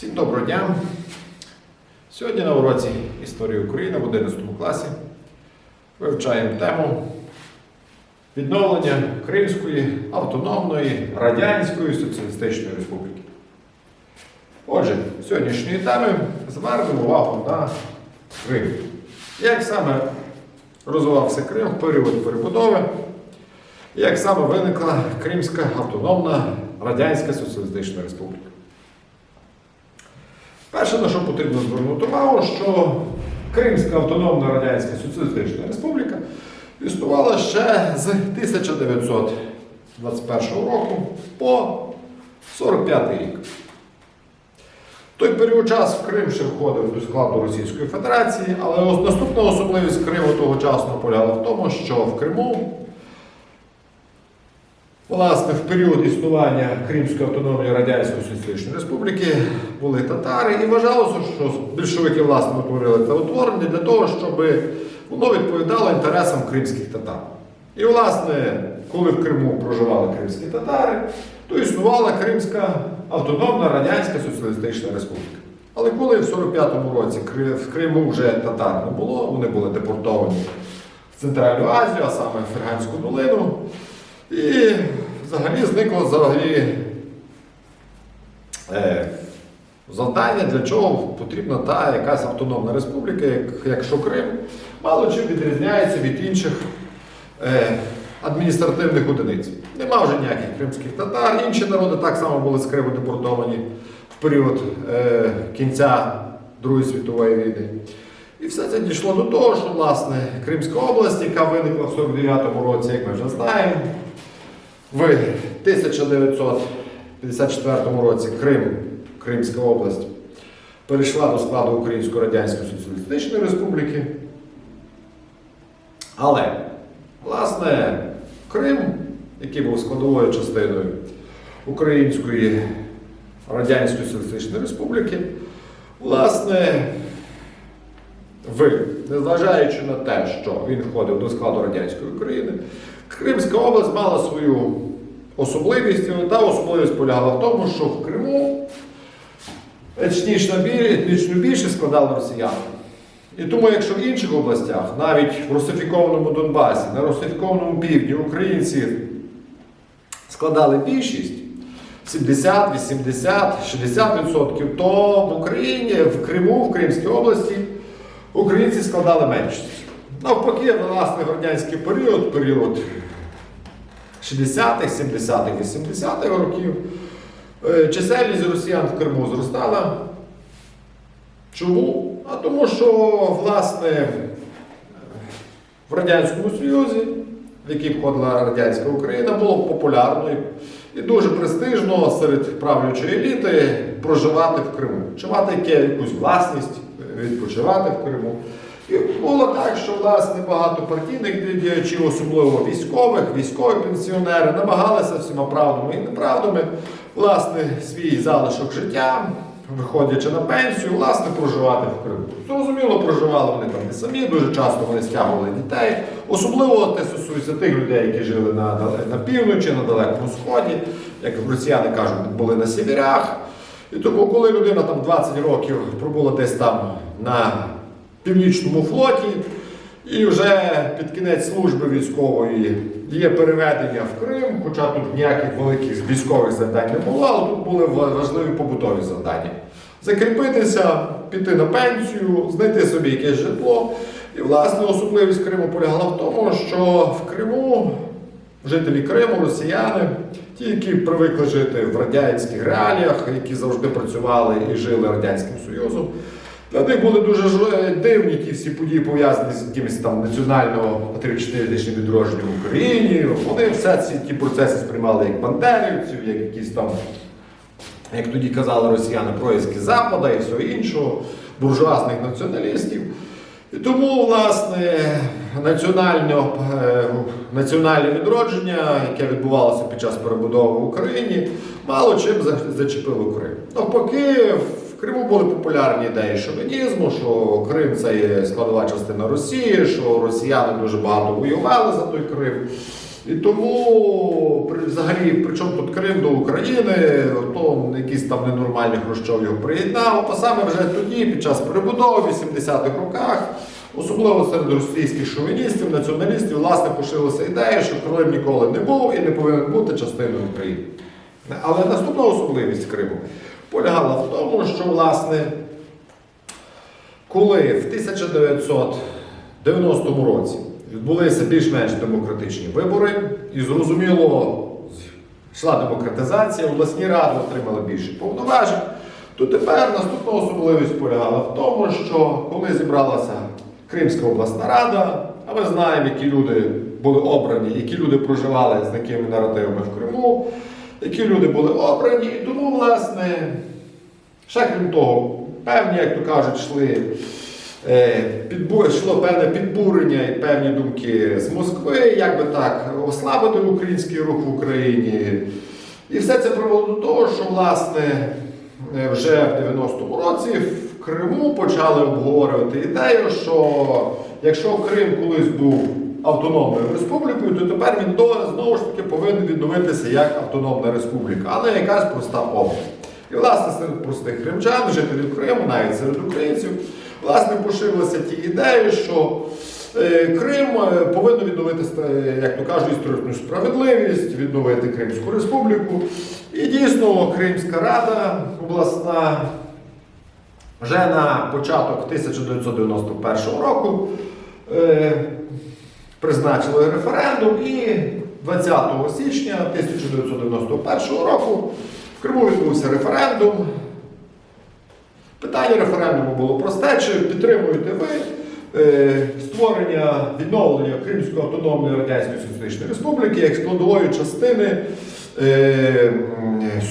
Всім доброго дня! Сьогодні на уроці історії України в 11 класі вивчаємо тему відновлення Кримської автономної Радянської Соціалістичної Республіки. Отже, сьогоднішньої теми звернемо увагу на Крим. Як саме розвивався Крим в період перебудови, як саме виникла Кримська автономна Радянська Соціалістична Республіка. Перше, на що потрібно звернути увагу, що Кримська Автономна Радянська Соціалістична Республіка існувала ще з 1921 року по 45 рік. В той період часу Крим ще входив до складу Російської Федерації, але наступна особливість Криму тогочасно полягала в тому, що в Криму Власне, в період існування Кримської автономної Радянської Соціалістичної Республіки були татари, і вважалося, що більшовики власне утворили це утворення для того, щоб воно відповідало інтересам кримських татар. І, власне, коли в Криму проживали кримські татари, то існувала Кримська автономна Радянська Соціалістична Республіка. Але коли в 45-му році в Криму вже татар не було, вони були депортовані в Центральну Азію, а саме в Ферганську долину. І взагалі зникло взагалі е, завдання, для чого потрібна та якась автономна республіка, як, якщо Крим мало чим відрізняється від інших е, адміністративних одиниць. Нема вже ніяких кримських татар, інші народи так само були з Криму депортовані в період е, кінця Другої світової війни. І все це дійшло до того, що власне Кримська область, яка виникла в 49-му році, як ми вже знаємо, в 1954 році Крим, Кримська область, перейшла до складу Української Радянської Соціалістичної Республіки. Але, власне, Крим, який був складовою частиною Української Радянської Соціалістичної Республіки, власне, ви, незважаючи на те, що він входив до складу радянської України, Кримська область мала свою особливість, та особливість полягала в тому, що в Криму етнічну більшість складали росіяни. І тому, якщо в інших областях, навіть в русифікованому Донбасі, на русифікованому півдні українці складали більшість 70, 80, 60%, то в Україні, в Криму, в Кримській області українці складали меншість. Навпаки, власне, в радянський період, період 60-х, 70-х, 80-х років, е, чисельність росіян в Криму зростала. Чому? А тому, що, власне, в Радянському Союзі, в який входила радянська Україна, було популярно і дуже престижно серед правлячої еліти проживати в Криму, чи мати якусь власність, відпочивати в Криму. І було так, що власне багато партійних діячів, особливо військових, військові пенсіонери, намагалися всіма правдами і неправдами власне свій залишок життя, виходячи на пенсію, власне проживати в Криму. Зрозуміло, проживали вони там не самі, дуже часто вони стягували дітей. Особливо це стосується тих людей, які жили на, на півночі, на далекому сході, як росіяни кажуть, були на сіверях. І тому, коли людина там 20 років пробула десь там на північному флоті, і вже під кінець служби військової є переведення в Крим, хоча тут ніяких великих військових завдань не було, але тут були важливі побутові завдання. Закріпитися, піти на пенсію, знайти собі якесь житло. І, власне, особливість Криму полягала в тому, що в Криму жителі Криму, росіяни, ті, які привикли жити в радянських реаліях, які завжди працювали і жили Радянським Союзом, для них були дуже е, дивні ті всі події, пов'язані з якимось там національно-патріотичним відродженням в Україні. Вони все ці ті процеси сприймали як бандерівців, як якісь там, як тоді казали росіяни, проїзки Запада і всього іншого, буржуазних націоналістів. І тому, власне, е, національне відродження, яке відбувалося під час перебудови в Україні, мало чим зачепило Крим. Навпаки, в Криму були популярні ідеї шовінізму, що Крим це є складова частина Росії, що росіяни дуже багато воювали за той Крим. І тому взагалі, при чому тут Крим до України, то якийсь там ненормальний Хрущов його приєднав. А саме вже тоді, під час перебудови в 80-х роках, особливо серед російських шовіністів, націоналістів, власне, пошилася ідея, що Крим ніколи не був і не повинен бути частиною України. Але наступна особливість Криму полягала в тому, що власне, коли в 1990 році відбулися більш-менш демократичні вибори, і зрозуміло, йшла демократизація, обласні ради отримали більше повноважень, то тепер наступна особливість полягала в тому, що коли зібралася Кримська обласна рада, а ми знаємо, які люди були обрані, які люди проживали з якими наративами в Криму, які люди були обрані, і тому, власне, ще крім того, певні, як то кажуть, йшли. е, йшло певне підбурення і певні думки з Москви, як би так ослабити український рух в Україні. І все це привело до того, що власне е, вже в 90-му році Криму почали обговорювати ідею, що якщо Крим колись був автономною республікою, то тепер він знову ж таки повинен відновитися як автономна республіка, а не якась проста область. І власне серед простих кримчан, жителів Криму, навіть серед українців, власне поширилися ті ідеї, що е, Крим е, повинен відновити, як то кажуть, історичну справедливість, відновити Кримську республіку. І дійсно Кримська рада обласна вже на початок 1991 року е, призначили референдум і 20 січня 1991 року в Криму відбувся референдум. Питання референдуму було просте, чи підтримуєте ви е, створення відновлення Кримської автономної Радянської Соціалістичної Республіки як складової частини е,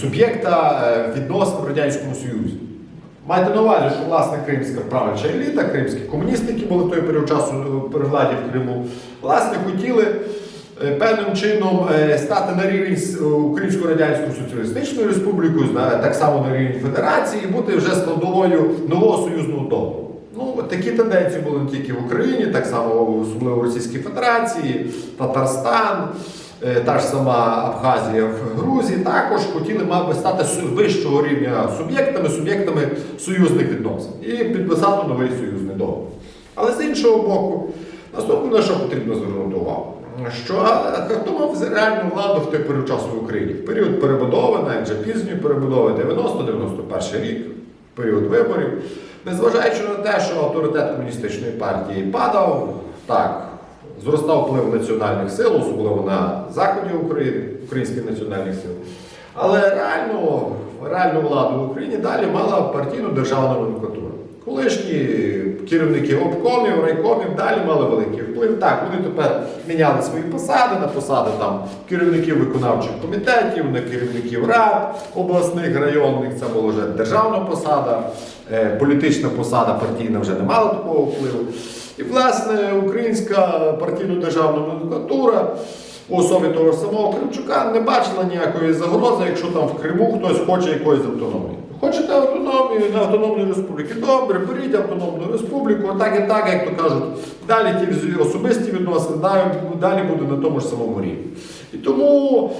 суб'єкта е, відносин Радянському Союзі. Майте на увазі, що власне кримська правляча еліта, кримські комуністи, які були в той період часу е, при владі в Криму, власне хотіли е, певним чином е, стати на рівень з е, Українською Радянською Соціалістичною Республікою, так само на рівень Федерації, і бути вже складовою нового союзного договору. Ну, такі тенденції були не тільки в Україні, так само особливо в Російській Федерації, Татарстан, е, та ж сама Абхазія в Грузії також хотіли, мав би стати вищого рівня суб'єктами, суб'єктами союзних відносин і підписати новий союзний договор. Але з іншого боку, наступне, на що потрібно звернути увагу, що хто мав реальну владу в той період часу в Україні? В період перебудови, навіть вже пізньої перебудови, 90-91 рік, період виборів. Незважаючи на те, що авторитет комуністичної партії падав, так, зростав вплив національних сил, особливо на заході України, українських національних сил. Але реально, реальну владу в Україні далі мала партійну державна номенклатура. Колишні керівники обкомів, райкомів далі мали великий вплив. Так, вони тепер міняли свої посади на посади там керівників виконавчих комітетів, на керівників рад обласних, районних. Це була вже державна посада, е, політична посада партійна вже не мала такого впливу. І, власне, українська партійно-державна номенклатура у особі того самого Кримчука не бачила ніякої загрози, якщо там в Криму хтось хоче якоїсь автономії. Хочете автономію на автономної республіки? Добре, беріть автономну республіку, так і так, як то кажуть, далі ті особисті відносини, далі буде на тому ж самому рівні. І тому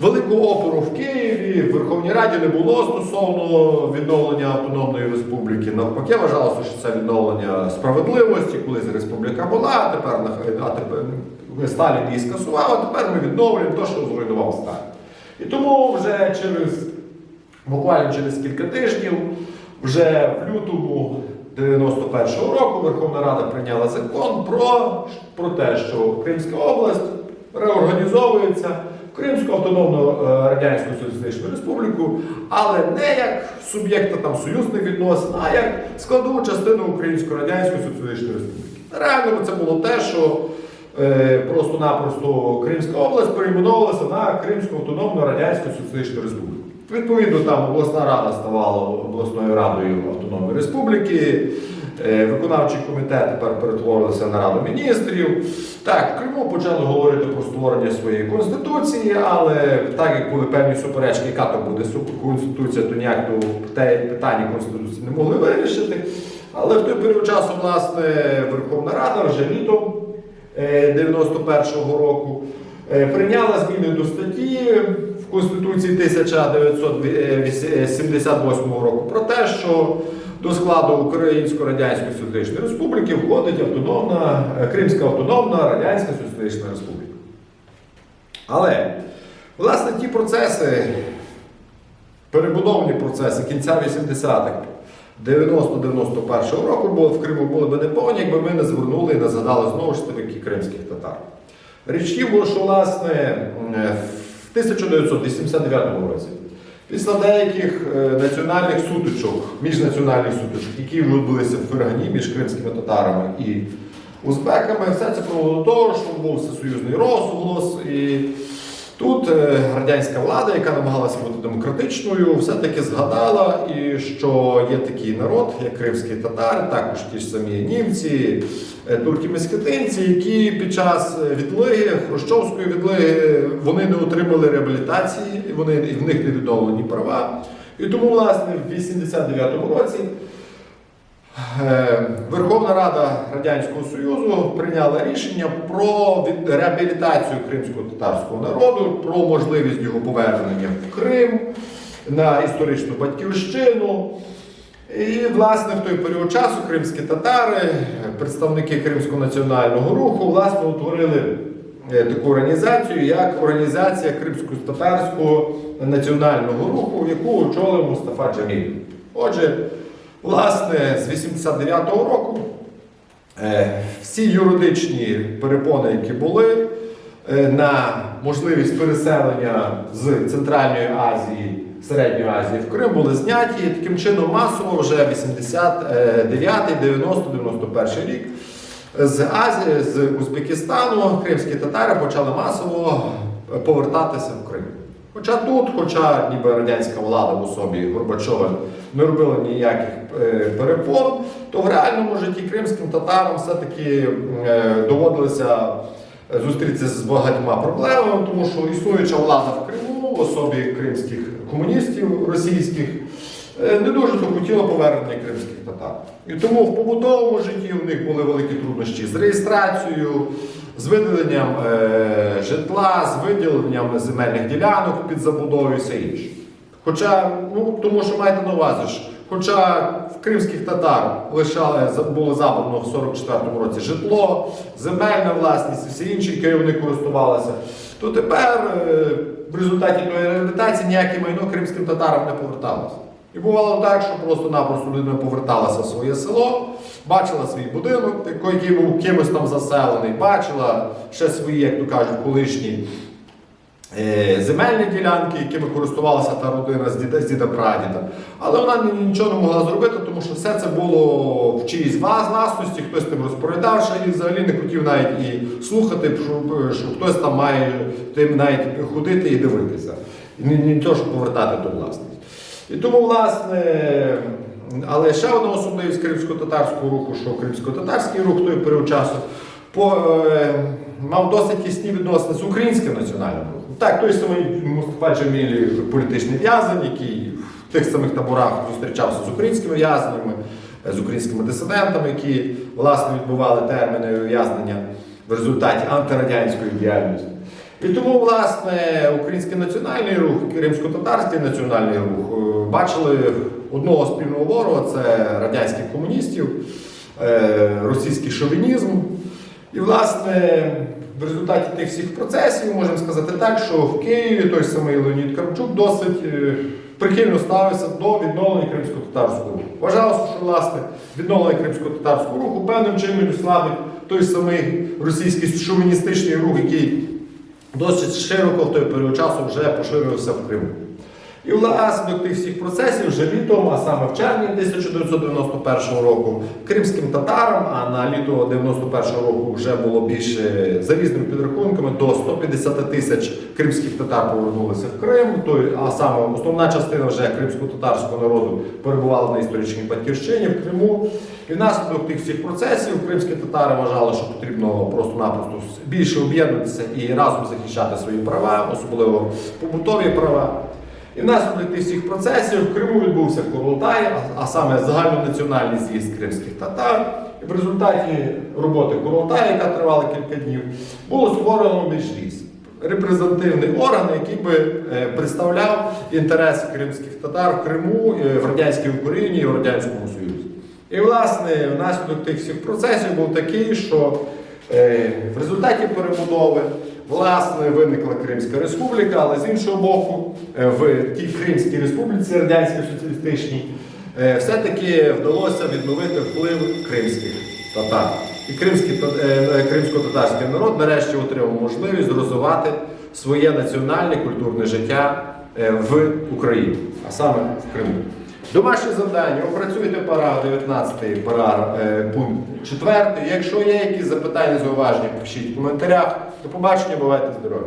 великого опору в Києві, в Верховній Раді не було стосовно відновлення автономної республіки. Навпаки, вважалося, що це відновлення справедливості, колись республіка була, а тепер, а Сталін її скасував, а тепер ми відновлюємо те, що зруйнував Сталін. І тому вже через буквально через кілька тижнів, вже в лютому 91-го року Верховна Рада прийняла закон про, про те, що Кримська область реорганізовується Кримську автономну е, Радянську Соціалістичну Республіку, але не як суб'єкта там союзних відносин, а як складову частину Української Радянської Соціалістичної Республіки. Реально це було те, що е, просто-напросто Кримська область перейменовувалася на Кримську автономну Радянську Соціалістичну Республіку. Відповідно, там обласна рада ставала обласною радою Автономної Республіки, виконавчий комітет тепер перетворився на Раду міністрів. Так, Криму почали говорити про створення своєї конституції, але так як були певні суперечки, яка то буде конституція, то ніяк то питання конституції не могли вирішити. Але в той період часу, власне, Верховна Рада вже літом е, 91-го року е, прийняла зміни до статті в Конституції 1978 року про те, що до складу Українсько-Радянської Соціалістичної Республіки входить автономна, е, Кримська автономна Радянська Соціалістична Республіка. Але, власне, ті процеси, перебудовні процеси кінця 80-х, 90-91 року в Криму були б неповні, якби ми не звернули і не згадали знову ж таки кримських татар. Річ було, що власне е, в 1989 році, після деяких е, національних сутичок, міжнаціональних сутичок, які відбулися в Фергані між кримськими татарами і узбеками, все це привело до того, що був всесоюзний розголос. І тут е, радянська влада, яка намагалася бути демократичною, все-таки згадала, і що є такий народ, як кримські татари, також ті ж самі німці, е, турки-месхетинці, які під час е, відлиги, Хрущовської відлиги, вони не отримали реабілітації, вони і в них не відновлені права. І тому, власне, в 89-му році Верховна Рада Радянського Союзу прийняла рішення про реабілітацію кримського татарського народу, про можливість його повернення в Крим на історичну батьківщину. І, власне, в той період часу кримські татари, представники Кримського національного руху, власне, утворили е, таку організацію, як Організація Кримсько-татарського національного руху, яку очолив Мустафа Джаміль. Отже, Власне, з 89-го року е, всі юридичні перепони, які були е, на можливість переселення з Центральної Азії, Середньої Азії в Крим, були зняті. І таким чином масово вже 89, 90, 91 рік з Азії, з Узбекистану кримські татари почали масово повертатися в Крим. Хоча тут, хоча ніби радянська влада в особі Горбачова не робила ніяких е, перепон, то в реальному житті кримським татарам все-таки е, доводилося зустрітися з багатьма проблемами, тому що існуюча влада в Криму в особі кримських комуністів російських е, не дуже то хотіла повернення кримських татар. І тому в побутовому житті у них були великі труднощі з реєстрацією, з виділенням житла, з виділенням земельних ділянок під забудовою і все інше. Хоча, ну тому що маєте на увазі хоча в кримських татар лишали, було забрано в 44-му році житло, земельна власність і все інше, яке користувалися, то тепер е, в результаті тої реабілітації ніяке майно кримським татарам не поверталося. І бувало так, що просто-напросто людина поверталася в своє село, бачила свій будинок, який був кимось там заселений, бачила ще свої, як то кажуть, колишні земельні ділянки, якими користувалася та родина з діда, прадіда. Але вона нічого не могла зробити, тому що все це було в чиїсь власності, хтось тим розпорядавши і взагалі не хотів навіть і слухати, що, хтось там має тим навіть ходити і дивитися. І не, то, щоб повертати ту власність. І тому, власне, але ще одна особливість кримсько-татарського руху, що кримсько-татарський рух той період часу по, е, мав досить тісні відносини з українським національним рухом. Так, той самий Мустафа Джамілі політичний в'язень, який в тих самих таборах зустрічався з українськими в'язнями, е, з українськими дисидентами, які власне відбували терміни ув'язнення в результаті антирадянської діяльності. І тому, власне, український національний рух, кримсько-татарський національний рух е, бачили одного спільного ворога це радянських комуністів, е, російський шовінізм. І, власне, в результаті тих всіх процесів можемо сказати так, що в Києві той самий Леонід Карпчук досить е, прихильно ставився до відновлення кримсько-татарського руху. Вважалося, що власне відновлення кримсько-татарського руху певним чином славить той самий російський шовіністичний рух, який досить широко в той період часу вже поширився в Криму. І внаслідок тих всіх процесів вже літом, а саме в червні 1991 року, кримським татарам, а на літо 91 року вже було більше за різними підрахунками, до 150 тисяч кримських татар повернулися в Крим. Той, а саме основна частина вже кримсько-татарського народу перебувала на історичній батьківщині в Криму. І внаслідок тих всіх процесів кримські татари вважали, що потрібно просто-напросто більше об'єднатися і разом захищати свої права, особливо побутові права. І внаслідок тих всіх процесів в Криму відбувся Курултай, а- саме загальнонаціональний з'їзд кримських татар. І в результаті роботи Курултаю, яка тривала кілька днів, було створено Меджліс. репрезентативний орган, який би е, представляв інтереси кримських татар в Криму, е, в радянській Україні і в Радянському Союзі. І, власне, внаслідок тих всіх процесів був такий, що е, в результаті перебудови власне виникла Кримська Республіка, але з іншого боку, е, в тій Кримській Республіці Радянській Соціалістичній е, все-таки вдалося відновити вплив кримських татар. І кримський, е, кримсько-татарський народ нарешті отримав можливість розвивати своє національне культурне життя в Україні, а саме в Криму. Домашнє завдання. Опрацюйте параграф 19, параграф, е, пункт 4. Якщо є якісь запитання, зауваження, пишіть в коментарях. До побачення, бувайте здорові!